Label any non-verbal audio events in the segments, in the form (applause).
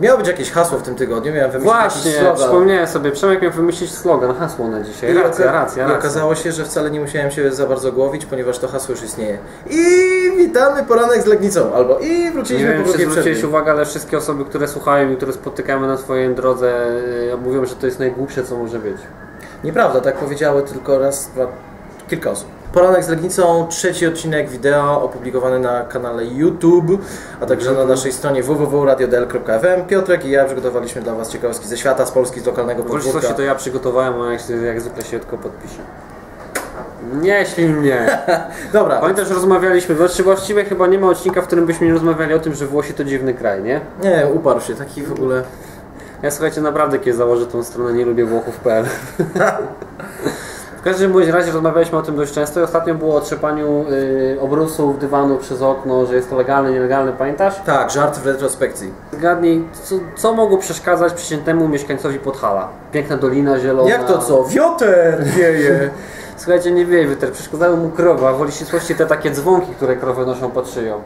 Miało być jakieś hasło w tym tygodniu, miałem wymyślić Właśnie, jakiś slogan. przypomniałem sobie, Przemek miał wymyślić slogan, hasło na dzisiaj. I Racja, racja, I racja. okazało się, że wcale nie musiałem się za bardzo głowić, ponieważ to hasło już istnieje. I witamy poranek z Legnicą, albo i Nie wróciliśmy wiem, po drugiej zwróciłeś uwagę, ale wszystkie osoby, które słuchają i które spotykamy na swojej drodze, yy, mówią, że to jest najgłupsze, co może być. Nieprawda, tak powiedziały tylko raz, dwa, kilka osób. Poranek z Legnicą, trzeci odcinek wideo opublikowany na kanale YouTube, a także na naszej stronie www.radiodel.fm. Piotrek i ja przygotowaliśmy dla Was ciekawostki ze świata, z Polski, z lokalnego podwórka. to ja przygotowałem, a jak, jak zwykle się tylko podpiszę. Nie ślij mnie. (laughs) Dobra, Pamiętasz, rozmawialiśmy, znaczy właściwie chyba nie ma odcinka, w którym byśmy nie rozmawiali o tym, że Włosi to dziwny kraj, nie? nie, uparł się, taki w ogóle... Ja słuchajcie, naprawdę kiedy założę tą stronę nie lubię Włochów.pl (laughs) każdym bądź razie rozmawialiśmy o tym dość często i ostatnio było o trzepaniu y, obrusów dywanu przez okno, że jest to legalne, nielegalne, pamiętasz? Tak, żart w retrospekcji. Zgadnij, co, co mogło przeszkadzać przeciętnemu mieszkańcowi Podhala? Piękna dolina zielona. Jak to co? Wioter wieje! (laughs) Słuchajcie, nie wieje wyter, przeszkadzały mu krowa, woli ścisłości te takie dzwonki, które krowy noszą pod szyją.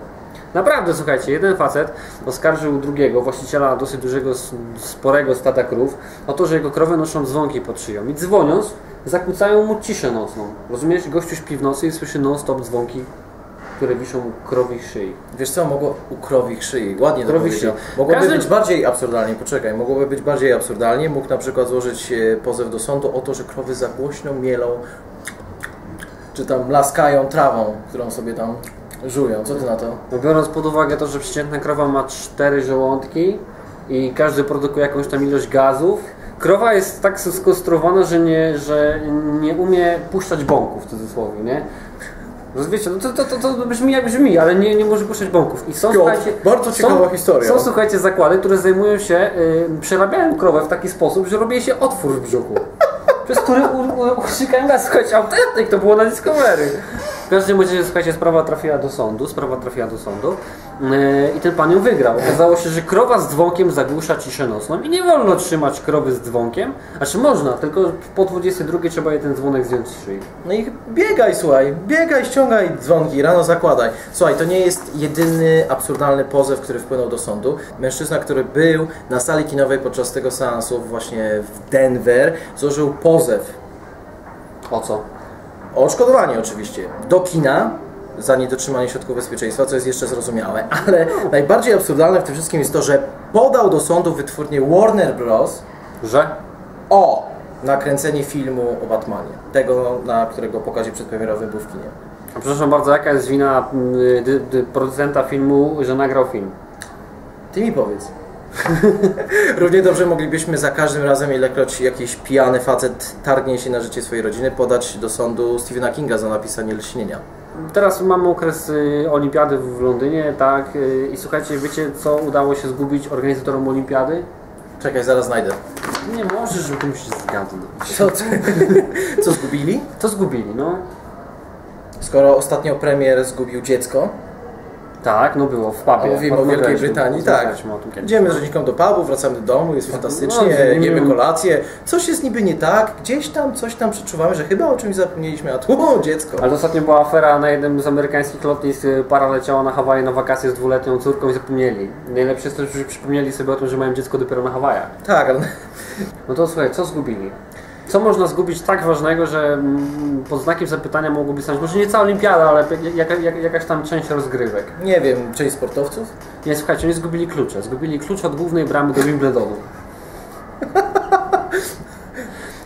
Naprawdę, słuchajcie, jeden facet oskarżył drugiego, właściciela dosyć dużego, sporego stada krów, o to, że jego krowy noszą dzwonki pod szyją. I dzwoniąc, zakłócają mu ciszę nocną. Rozumiesz? Gościu śpi w nocy i słyszy non-stop dzwonki, które wiszą u krowich szyi. Wiesz co, mogło u krowich szyi, ładnie to Krowich powiedział. szyi. Mogłoby Każdy- być bardziej absurdalnie, poczekaj, mogłoby być bardziej absurdalnie. Mógł na przykład złożyć e, pozew do sądu o to, że krowy za głośno mielą, czy tam laskają trawą, którą sobie tam żują. Co ty na to? No, biorąc pod uwagę to, że przeciętna krowa ma cztery żołądki i każdy produkuje jakąś tam ilość gazów, krowa jest tak skonstruowana, że nie, że nie umie puszczać bąków w cudzysłowie, nie? Wiecie, no to, to, to, to brzmi jak brzmi, ale nie, nie może puszczać bąków. I są, Piotr, słuchajcie, bardzo ciekawa historia. Są, słuchajcie, zakłady, które zajmują się, y, przerabiają krowę w taki sposób, że robi się otwór w brzuchu. (laughs) przez który uciekają gaz. Słuchajcie, autentyk, to było na Discovery. W każdym razie, słuchajcie, sprawa trafiła do sądu, sprawa trafiła do sądu yy, i ten pan ją wygrał. Okazało się, że krowa z dzwonkiem zagłusza ciszę nocną i nie wolno trzymać krowy z dzwonkiem. Znaczy można, tylko po 22 trzeba jeden dzwonek zdjąć z szyi. No i biegaj, słuchaj, biegaj, ściągaj dzwonki, rano zakładaj. Słuchaj, to nie jest jedyny absurdalny pozew, który wpłynął do sądu. Mężczyzna, który był na sali kinowej podczas tego seansu właśnie w Denver, złożył pozew O co? O odszkodowanie oczywiście do kina za niedotrzymanie środków bezpieczeństwa, co jest jeszcze zrozumiałe, (laughs) ale najbardziej absurdalne w tym wszystkim jest to, że podał do sądu wytwórnię Warner Bros. Że? o nakręcenie filmu o Batmanie, tego, na którego pokazie przedpremierowym był w kinie. A przepraszam bardzo, jaka jest wina dy, producenta filmu, że nagrał film? Ty mi powiedz. (laughs) Równie dobrze moglibyśmy za każdym razem, ilekroć jakiś pijany facet targnie się na życie swojej rodziny, podać do sądu Stephena Kinga za napisanie lśnienia. Teraz mamy okres y, olimpiady w Londynie, tak? Y, I słuchajcie, wiecie co udało się zgubić organizatorom olimpiady? Czekaj, zaraz znajdę. Nie możesz, że to musisz zgadnąć. Co, co zgubili? Co zgubili, no? Skoro ostatnio premier zgubił dziecko, Tak, no było w pubie. mówimy o Wielkiej Brytanii, tak. Idziemy z rodzinką do pubu, wracamy do domu, jest fantastycznie, No, jemy kolację, coś jest niby nie tak, gdzieś tam coś tam przeczuwamy, że chyba o czymś zapomnieliśmy, a tu o, dziecko. Ale ostatnio była afera na jednym z amerykańskich lotnisk. y, Para leciała na Hawaje na wakacje z dwuletnią córką i zapomnieli. Najlepsze jest to, że przypomnieli sobie o tym, że mają dziecko dopiero na Hawajach. Tak, ale No to słuchaj, co zgubili? Co można zgubić tak ważnego, że mm, pod znakiem zapytania mogłoby stać, może nie cała olimpiada, ale jaka, jak, jakaś tam część rozgrywek. nie wiem, część sportowców? Nie, słuchajcie, oni zgubili klucze. Zgubili klucz od głównej bramy do Wimbledonu. (laughs)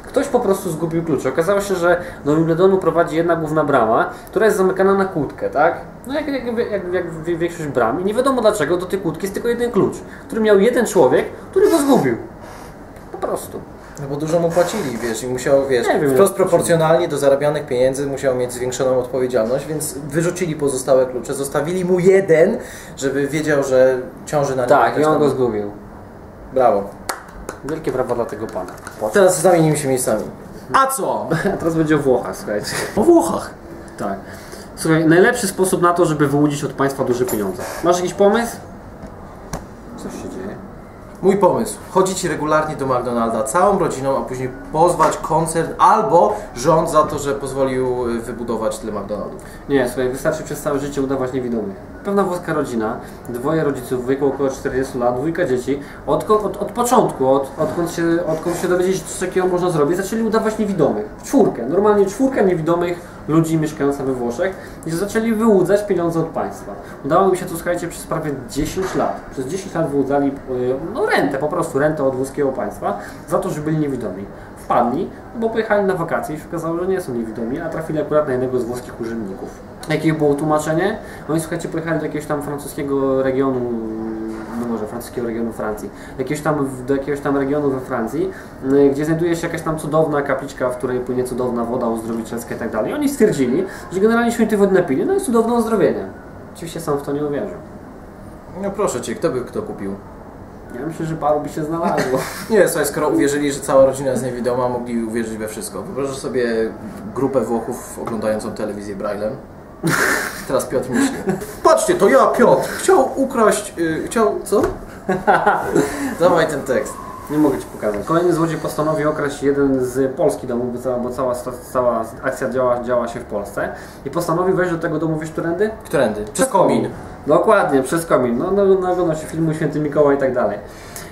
Ktoś po prostu zgubił klucze. Okazało się, że do Wimbledonu prowadzi jedna główna brama, która jest zamykana na kłódkę, tak? No jak, jak, jak, jak większość bram. I nie wiadomo dlaczego do tej kłódki jest tylko jeden klucz, który miał jeden człowiek, który go zgubił. Po prostu. No bo dużo mu płacili, wiesz, i musiał, wiesz, Nie wprost proporcjonalnie do zarabianych pieniędzy musiał mieć zwiększoną odpowiedzialność, więc wyrzucili pozostałe klucze, zostawili mu jeden, żeby wiedział, że ciąży na nim Tak, i on go zgubił. Brawo. Wielkie brawa dla tego pana. Teraz zamienimy się miejscami. A co? (laughs) A teraz będzie o Włochach, słuchajcie. O Włochach. Tak. Słuchaj, najlepszy sposób na to, żeby wyłudzić od państwa duże pieniądze. Masz jakiś pomysł? Mój pomysł. Chodzić regularnie do McDonalda całą rodziną, a później pozwać koncert albo rząd za to, że pozwolił y, wybudować tyle McDonaldów. Nie, słuchaj, wystarczy przez całe życie udawać niewidomych. Pewna włoska rodzina, dwoje rodziców w wieku około 40 lat, dwójka dzieci, od, od, od początku, od, odkąd, się, odkąd się dowiedzieli, coś takiego można zrobić, zaczęli udawać niewidomych. Czwórkę, normalnie czwórka niewidomych ludzi mieszkająca we Włoszech i zaczęli wyłudzać pieniądze od państwa. Udało mi się to, słuchajcie, przez prawie 10 lat. Przez 10 lat wyłudzali y, no, rentę, po prostu rentę od włoskiego państwa za to, że byli niewidomi. Wpadli, bo pojechali na wakacje i się okazało, że nie są niewidomi, a trafili akurat na jednego z włoskich urzędników. Jakie było tłumaczenie? Oni, słuchajcie, pojechali do jakiegoś tam francuskiego regionu, no francuskiego regionu Francji, jakiegoś tam, do jakiegoś tam regionu we Francji, y, gdzie znajduje się jakaś tam cudowna kapliczka, w której płynie cudowna woda uzdrowicielska i tak dalej. Oni stwierdzili, że generalnie święty wody napili, no i cudowne uzdrowienie. Oczywiście sam w to nie uwierzył. No proszę Cię, kto by kto kupił? Ja myślę, że paru by się znalazło. (laughs) Nie, słuchaj, skoro uwierzyli, że cała rodzina jest niewidoma, mogli uwierzyć we wszystko. Wyobrażasz sobie grupę Włochów oglądającą telewizję Braillem? Teraz Piotr myśli. (laughs) Patrzcie, to ja, Piotr! Chciał ukraść... y, chciał... co? (laughs) Dawaj ten tekst. Nie mogę Ci pokazać. Kolejny złodziej postanowi okraść jeden z Polski domów, bo cała, bo cała, cała akcja działa, działa się w Polsce. I postanowi wejść do tego domu, wiesz, którędy? Którędy? Przez komin. Dokładnie, przez komin. No, no, no, no się filmu Święty Mikołaj i tak dalej.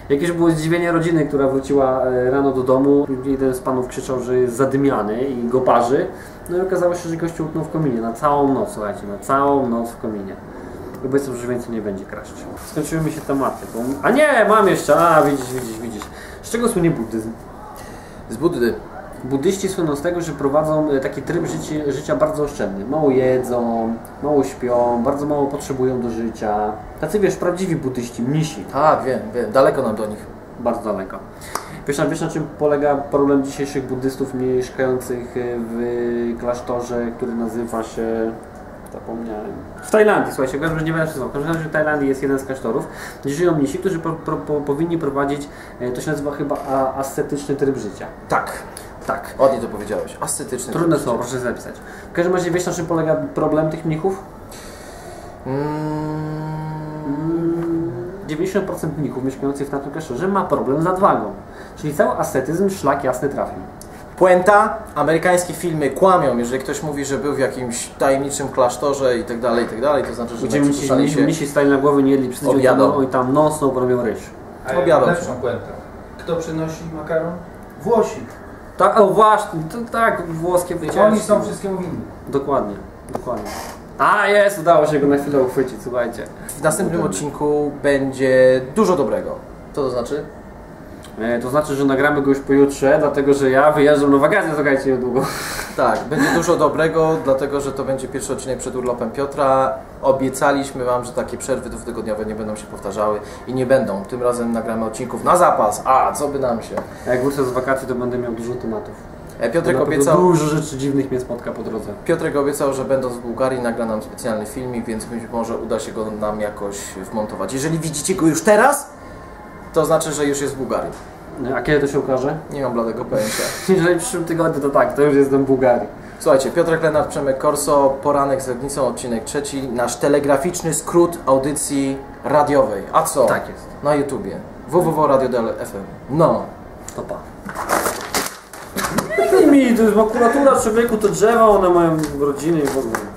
Jakieś było zdziwienie rodziny, która wróciła e, rano do domu. Jeden z panów krzyczał, że jest zadymiany i go parzy. No i okazało się, że gościu utknął w kominie na całą noc, słuchajcie, na całą noc w kominie. I Obiecał, że więcej nie będzie kraść. Skończyły mi się tematy. Bo... A nie, mam jeszcze. A, widzisz, widzisz, widzisz. Z czego słynie buddyzm? Z Buddy. Buddyści słyną z tego, że prowadzą e, taki tryb życia, życia bardzo oszczędny. Mało jedzą, mało śpią, bardzo mało potrzebują do życia. Tacy wiesz, prawdziwi buddyści, mnisi. Tak, wiem, wiem. Daleko nam do nich. Bardzo daleko. Wiesz, na- wiesz na czym polega problem dzisiejszych buddystów mieszkających e, w klasztorze, który nazywa się... Zapomniałem. W Tajlandii, słuchajcie, w każdym razie nie wszystko. W każdym razie w Tajlandii jest jeden z klasztorów, gdzie żyją mnisi, którzy po, po, po, powinni prowadzić, e, to się nazywa chyba ascetyczny tryb życia. Tak. Tak. Ładnie to powiedziałeś. Ascetyczny. Trudne słowo, proszę zapisać. W każdym razie wiesz na czym polega problem tych mnichów? Mm, 90% mnichów mieszkających w tamtym klasztorze ma problem z nadwagą. Czyli cały ascetyzm szlak jasny trafił. Puenta, amerykańskie filmy kłamią, jeżeli ktoś mówi, że był w jakimś tajemniczym klasztorze i tak dalej, i tak dalej, to znaczy, że Gdzie mnisi, mnisi, się... mnisi stali na głowy, nie jedli przez tydzień, Obiadą. tam, oni tam non-stop robią ryż. A ja się. lepszą puentę. Kto przynosi makaron? Włosi. Tak, o właśnie, to, tak, włoskie wycieczki. oni są wszystkiemu winni. Dokładnie, dokładnie. A jest, udało się go na chwilę uchwycić, słuchajcie. W następnym odcinku będzie dużo dobrego. Co to znaczy? E, to znaczy, że nagramy go już pojutrze, dlatego że ja wyjeżdżam na wakacje, słuchajcie, niedługo. (laughs) Tak, będzie dużo dobrego, dlatego że to będzie pierwszy odcinek przed urlopem Piotra. Obiecaliśmy Wam, że takie przerwy dwutygodniowe nie będą się powtarzały i nie będą. Tym razem nagramy odcinków na zapas. A, co by nam się? A jak wrócę z wakacji, to będę miał dużo tematów. E, Piotrek obiecał, Dużo rzeczy dziwnych mnie spotka po drodze. Piotrek obiecał, że będąc w Bułgarii nagra nam specjalny filmik, więc być może uda się go nam jakoś wmontować. Jeżeli widzicie go już teraz, to znaczy, że już jest w Bułgarii. A kiedy to się ukaże? Nie mam bladego pojęcia. (laughs) Jeżeli w przyszłym tygodniu, to tak, to już jestem w Bułgarii. Słuchajcie, Piotrek Lenart, Przemek Korso, Poranek z Legnicą, odcinek trzeci, nasz telegraficzny skrót audycji radiowej. A co? Tak jest. Na YouTubie. www.radio.dl FM. No. To pa. I mi, to jest makulatura człowieku, to drzewa, one mają rodziny i w ogóle.